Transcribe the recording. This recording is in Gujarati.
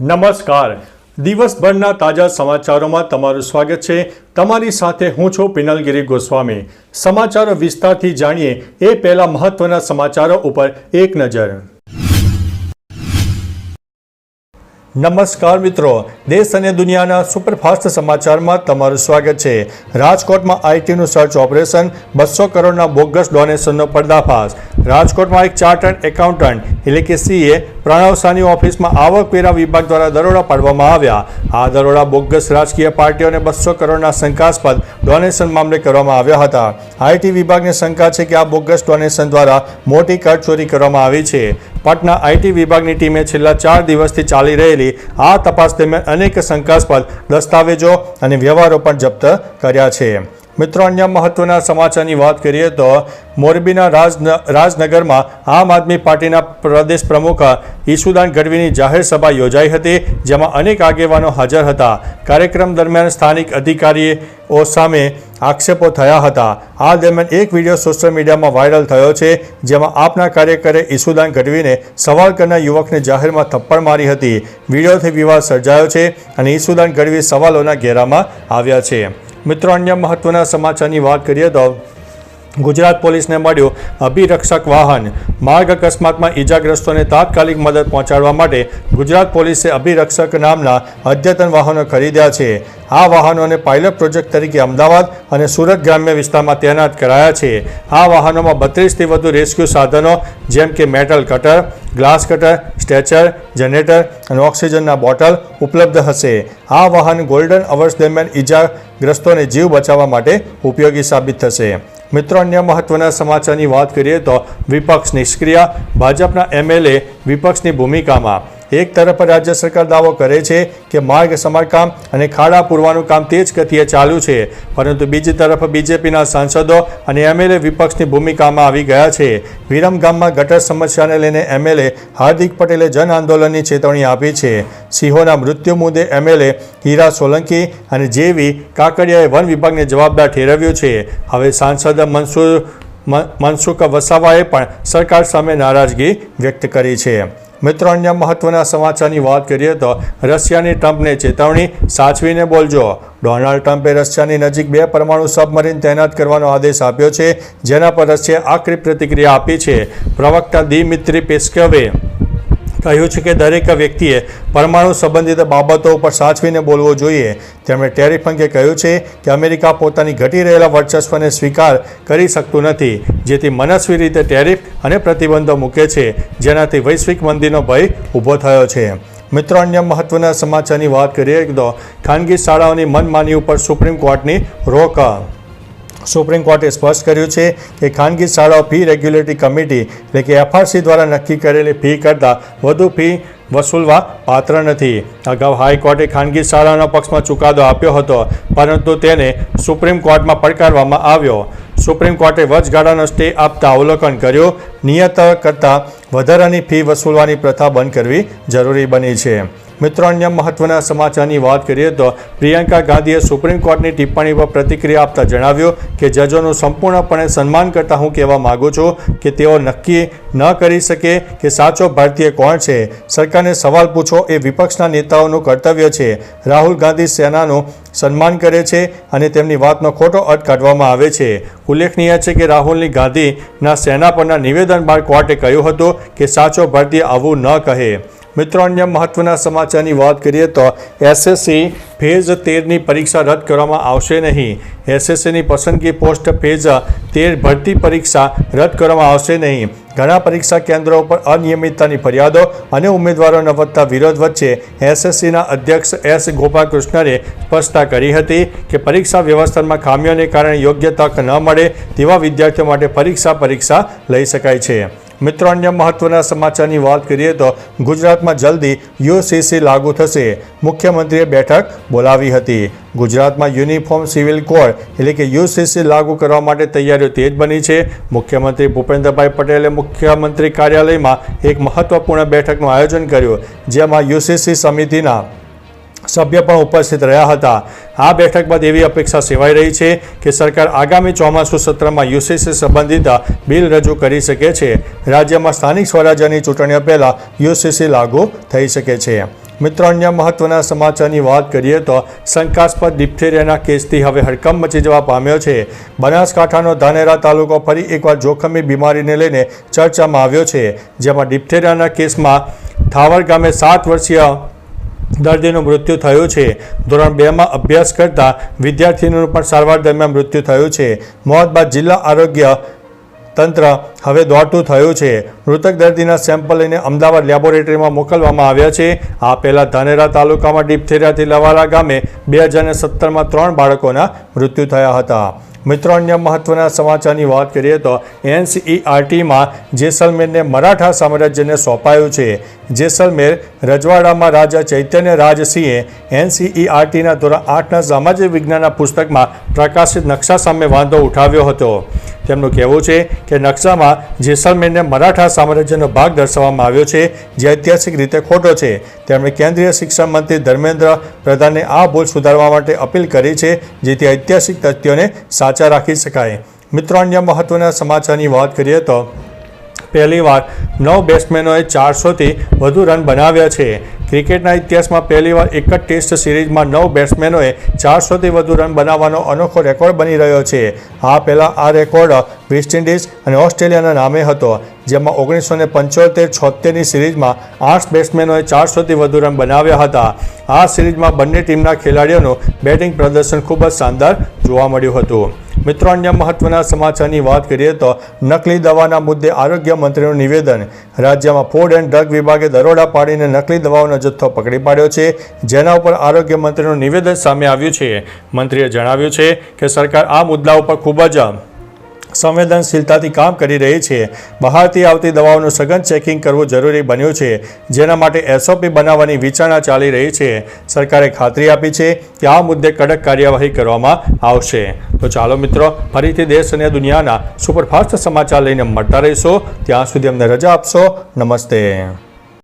નમસ્કાર. દિવસભરના તાજા સમાચારોમાં તમારું સ્વાગત છે. તમારી સાથે હું છું પિનલગીરી ગોસ્વામી. સમાચારો વિસ્તારથી જાણીએ એ પહેલા મહત્વના સમાચારો ઉપર એક નજર. નમસ્કાર મિત્રો. દેશ અને દુનિયાના સુપરફાસ્ટ સમાચારમાં તમારું સ્વાગત છે. રાજકોટમાં આઈટીનું સર્ચ ઓપરેશન, બસો કરોડના બોગસ ડોનેશનનો પર્દાફાશ. રાજકોટમાં એક ચાર્ટર્ડ એકાઉન્ટન્ટ, એટલે કે સીએ, પ્રણવ સાની ઓફિસમાં આવકવેરા વિભાગ દ્વારા દરોડા પાડવામાં આવ્યા. આ દરોડા બોગસ રાજકીય પાર્ટીઓને બસો કરોડના શંકાસ્પદ ડોનેશન મામલે કરવામાં આવ્યા હતા. આઈટી વિભાગને શંકા છે કે આ બોગસ ડોનેશન દ્વારા મોટી કરચોરી કરવામાં આવી છે. પટના આઈટી વિભાગની ટીમે છેલ્લા ચાર દિવસથી ચાલી રહેલી આ તપાસ દરમિયાન અનેક શંકાસ્પદ દસ્તાવેજો અને વ્યવહારો પણ જપ્ત કર્યા છે. મિત્રો, અન્ય મહત્વના સમાચારની વાત કરીએ તો મોરબીના રાજ રાજનગરમાં આમ આદમી પાર્ટીના પ્રદેશ પ્રમુખ ઈશુદાન ગઢવીની જાહેર સભા યોજાઈ હતી, જેમાં અનેક આગેવાનો હાજર હતા. કાર્યક્રમ દરમિયાન સ્થાનિક અધિકારીઓ સામે આક્ષેપો થયા હતા. આ દરમિયાન એક વીડિયો સોશિયલ મીડિયામાં વાયરલ થયો છે, જેમાં આપના કાર્યકરે ઈસુદાન ગઢવીને સવાલ કરનાર યુવકને જાહેરમાં થપ્પડ મારી હતી. વિડીયોથી વિવાદ સર્જાયો છે અને ઈશુદાન ગઢવી સવાલોના ઘેરામાં આવ્યા છે. મિત્રો, અન્ય મહત્વના સમાચારની વાત કરીએ તો ગુજરાત પોલીસને મળ્યું અભિરક્ષક વાહન. માર્ગ અકસ્માતમાં ઈજાગ્રસ્તોને તાત્કાલિક મદદ પહોંચાડવા માટે ગુજરાત પોલીસે અભિરક્ષક નામના અદ્યતન વાહનો ખરીદ્યા છે. આ વાહનોને પાયલટ પ્રોજેક્ટ તરીકે અમદાવાદ અને સુરત ગ્રામ્ય વિસ્તારમાં તૈનાત કરાયા છે. આ વાહનોમાં બત્રીસથી વધુ રેસ્ક્યુ સાધનો, જેમ કે metal cutter glass cutter, stretcher, generator અને ઓક્સિજનના બોટલ ઉપલબ્ધ હશે. આ વાહન ગોલ્ડન અવર્સ દરમિયાન ઈજાગ્રસ્તોને જીવ બચાવવા માટે ઉપયોગી સાબિત થશે. મિત્રો, અન્ય મહત્વના સમાચારની વાત કરીએ તો વિપક્ષ નિષ્ક્રિય, ભાજપના એમએલએ વિપક્ષની ભૂમિકામાં. એક તરફ રાજ્ય સરકાર દાવો કરે છે કે માર્ગ સમારકામ અને ખાડા પૂરવાનું કામ તેજ ગતિએ ચાલુ છે. પરંતુ બીજી તરફ બીજેપીના સાંસદો અને એમએલએ વિપક્ષની ભૂમિકામાં આવી ગયા છે. વિરમગામમાં ગટર સમસ્યાને લઈને એમએલએ હાર્દિક પટેલે જન આંદોલનની ચેતવણી આપી છે. સિંહોના મૃત્યુ મુદ્દે એમએલએ હીરા સોલંકી અને જેવી કાકડિયાએ વન વિભાગને જવાબદાર ઠેરવ્યું છે. હવે સાંસદ મનસુર મનસુખ વસાવાએ પણ સરકાર સામે નારાજગી વ્યક્ત કરી છે. મિત્રો, અન્ય મહત્વના સમાચારની વાત કરીએ તો રશિયાની ટ્રમ્પને ચેતવણી સાચવીને બોલજો. ડોનાલ્ડ ટ્રમ્પે રશિયાની નજીક બે પરમાણુ સબમરીન તૈનાત કરવાનો આદેશ આપ્યો છે, જેના પર રશિયાએ આકરી પ્રતિક્રિયા આપી છે. પ્રવક્તા દિમિત્રી પેસ્કવે કહ્યું છે કે દરેક વ્યક્તિએ પરમાણુ સંબંધિત બાબતો ઉપર સાચવીને બોલવો જોઈએ. તેમણે ટેરિફ અંગે કહ્યું છે કે અમેરિકા પોતાની ઘટી રહેલા વર્ચસ્વને સ્વીકાર કરી શકતું નથી, જેથી મનસ્વી રીતે ટેરિફ અને પ્રતિબંધો મૂકે છે, જેનાથી વૈશ્વિક મંદીનો ભય ઊભો થયો છે. મિત્રો, અન્ય મહત્વના સમાચારની વાત કરીએ તો ખાનગી શાળાઓની મનમાની ઉપર સુપ્રીમ કોર્ટની રોક સુપ્રીમ કોર્ટે સ્પષ્ટ કર્યું છે કે ખાનગી શાળાઓ ફી રેગ્યુલેટરી કમિટી એટલે કે એફઆરસી દ્વારા નક્કી કરેલી ફી કરતાં વધુ ફી વસૂલવા પાત્ર નથી. અગાઉ હાઈકોર્ટે ખાનગી શાળાના પક્ષમાં ચુકાદો આપ્યો હતો, પરંતુ તેને સુપ્રીમ કોર્ટમાં પડકારવામાં આવ્યો. સુપ્રીમ કોર્ટે વચગાળાનો સ્ટે આપતા અવલોકન કર્યું, નિયત કરતાં વધારાની ફી વસૂલવાની પ્રથા બંધ કરવી જરૂરી બની છે. મિત્રો, અન્ય મહત્વના સમાચારની વાત કરીએ તો પ્રિયંકા ગાંધીએ સુપ્રીમ કોર્ટની ટિપ્પણી પર પ્રતિક્રિયા આપતા જણાવ્યું કે જજોનું સંપૂર્ણપણે સન્માન કરતા હું કહેવા માગું છું કે તેઓ નક્કી ન કરી શકે કે સાચો ભારતીય કોણ છે. સરકારને સવાલ પૂછો એ વિપક્ષના નેતાઓનું કર્તવ્ય છે. રાહુલ ગાંધી સેનાનું સન્માન કરે છે અને તેમની વાતનો ખોટો અર્થ કાઢવામાં આવે છે. ઉલ્લેખનીય છે કે રાહુલની ગાંધીના સેના પરના નિવેદન બાદ કોર્ટે કહ્યું હતું કે સાચો ભારતીય આવું ન કહે. મિત્રો, અન્ય મહત્વના સમાચારની વાત કરીએ તો એસએસસી ફેઝ તેરની પરીક્ષા રદ કરવામાં આવશે નહીં. એસએસસીની પસંદગી પોસ્ટ ફેઝ તેર ભરતી પરીક્ષા રદ કરવામાં આવશે નહીં. ઘણા પરીક્ષા કેન્દ્રો પર અનિયમિતતાની ફરિયાદો અને ઉમેદવારોના વધતા વિરોધ વચ્ચે એસએસસીના અધ્યક્ષ એસ ગોપાલકૃષ્ણને સ્પષ્ટતા કરી હતી કે પરીક્ષા વ્યવસ્થામાં ખામીઓને કારણે યોગ્ય તક ન મળે તેવા વિદ્યાર્થીઓ માટે પરીક્ષા પરીક્ષા લઈ શકાય છે. મિત્રો, અન્ય મહત્વના સમાચારની વાત કરીએ તો ગુજરાતમાં જલ્દી યુસીસી લાગુ થશે. મુખ્યમંત્રીએ બેઠક બોલાવી હતી. ગુજરાતમાં યુનિફોર્મ સિવિલ કોડ એટલે કે યુસીસી લાગુ કરવા માટે તૈયારીઓ તેજ બની છે. મુખ્યમંત્રી ભૂપેન્દ્રભાઈ પટેલે મુખ્યમંત્રી કાર્યાલયમાં એક મહત્વપૂર્ણ બેઠકનું આયોજન કર્યું, જેમાં યુસીસી સમિતિના સભ્ય પણ ઉપસ્થિત રહ્યા હતા. આ બેઠક બાદ એવી અપેક્ષા સેવાઈ રહી છે કે સરકાર આગામી ચોમાસુ સત્રમાં યુસીસી સંબંધિત બિલ રજૂ કરી શકે છે. રાજ્યમાં સ્થાનિક સ્વરાજ્યની ચૂંટણીઓ પહેલાં યુસીસી લાગુ થઈ શકે છે. મિત્રો, અન્ય મહત્વના સમાચારની વાત કરીએ તો શંકાસ્પદ ડિપ્થેરિયાના કેસથી હવે હડકંપ મચી જવા પામ્યો છે. બનાસકાંઠાનો ધાનેરા તાલુકો ફરી એકવાર જોખમી બીમારીને લઈને ચર્ચામાં આવ્યો છે. જેમાં ડિપ્થેરિયાના કેસમાં થાવર ગામે સાત વર્ષીય દર્દીનું મૃત્યુ થયું છે. ધોરણ બેમાં અભ્યાસ કરતા વિદ્યાર્થીનું પણ સારવાર દરમિયાન મૃત્યુ થયું છે. મોત બાદ જિલ્લા આરોગ્ય તંત્ર હવે દોડતું થયું છે. મૃતક દર્દીના સેમ્પલ લઈને અમદાવાદ લેબોરેટરીમાં મોકલવામાં આવ્યા છે. આ પહેલાં ધાનેરા તાલુકામાં ડિપ્થેરિયાથી લવારા ગામે બે હજાર સત્તરમાં ત્રણ બાળકોના મૃત્યુ થયા હતા. મિત્રો, અન્ય મહત્વના સમાચારની વાત કરીએ તો એનસીઈઆરટીમાં જેસલમેરને મરાઠા સામ્રાજ્યને સોંપાયું છે. જેસલમેર રજવાડામાં રાજા ચૈતન્ય રાજસિંહે એનસીઈઆરટીના ધોરણ આઠના સામાજિક વિજ્ઞાનના પુસ્તકમાં પ્રકાશિત નકશા સામે વાંધો ઉઠાવ્યો હતો. તેમનું કહેવું છે કે નકશામાં જેસલમેરને મરાઠા સામ્રાજ્યનો ભાગ દર્શાવવામાં આવ્યો છે, જે ઐતિહાસિક રીતે ખોટો છે. તેમણે કેન્દ્રીય શિક્ષણ મંત્રી ધર્મેન્દ્ર પ્રધાને આ ભૂલ સુધારવા માટે અપીલ કરી છે, જેથી ઐતિહાસિક તથ્યોને સાચા રાખી શકાય. મિત્રો, અન્ય મહત્વના સમાચારની વાત કરીએ તો, પહેલીવાર નવ બેટ્સમેનોએ ચારસોથી વધુ રન બનાવ્યા છે. ક્રિકેટના ઇતિહાસમાં પહેલીવાર એક જ ટેસ્ટ સિરીઝમાં નવ બેટ્સમેનોએ ચારસોથી વધુ રન બનાવવાનો અનોખો રેકોર્ડ બની રહ્યો છે. આ પહેલાં આ રેકોર્ડ વેસ્ટ ઇન્ડિઝ અને ઓસ્ટ્રેલિયાના નામે હતો, જેમાં ઓગણીસો ને પંચોતેર છોતેરની સિરીઝમાં આઠ બેટ્સમેનોએ ચારસોથી વધુ રન બનાવ્યા હતા. આ સિરીઝમાં બંને ટીમના ખેલાડીઓનું બેટિંગ પ્રદર્શન ખૂબ જ શાનદાર જોવા મળ્યું હતું. મિત્રો, અન્ય મહત્વના સમાચારની વાત કરીએ તો નકલી દવાના મુદ્દે આરોગ્ય મંત્રીનું નિવેદન. રાજ્યમાં ફૂડ એન્ડ ડ્રગ વિભાગે દરોડા પાડીને નકલી દવાઓનો જથ્થો પકડી પાડ્યો છે, જેના ઉપર આરોગ્ય મંત્રીનું નિવેદન સામે આવ્યું છે. મંત્રીએ જણાવ્યું છે કે સરકાર આ મુદ્દા ઉપર ખૂબ જ સંવેદનશીલતાથી કામ કરી રહી છે. બહારથી આવતી દવાઓનું સઘન ચેકિંગ કરવું જરૂરી બન્યું છે. જેના માટે એસઓપી બનાવવાની વિચારણા ચાલી રહી છે. સરકારે ખાતરી આપી છે કે આ મુદ્દે કડક કાર્યવાહી કરવામાં આવશે. તો ચાલો મિત્રો, ફરીથી દેશ અને દુનિયાના સુપરફાસ્ટ સમાચાર લઈને મળતા રહીશો. ત્યાં સુધી અમને રજા આપશો. નમસ્તે.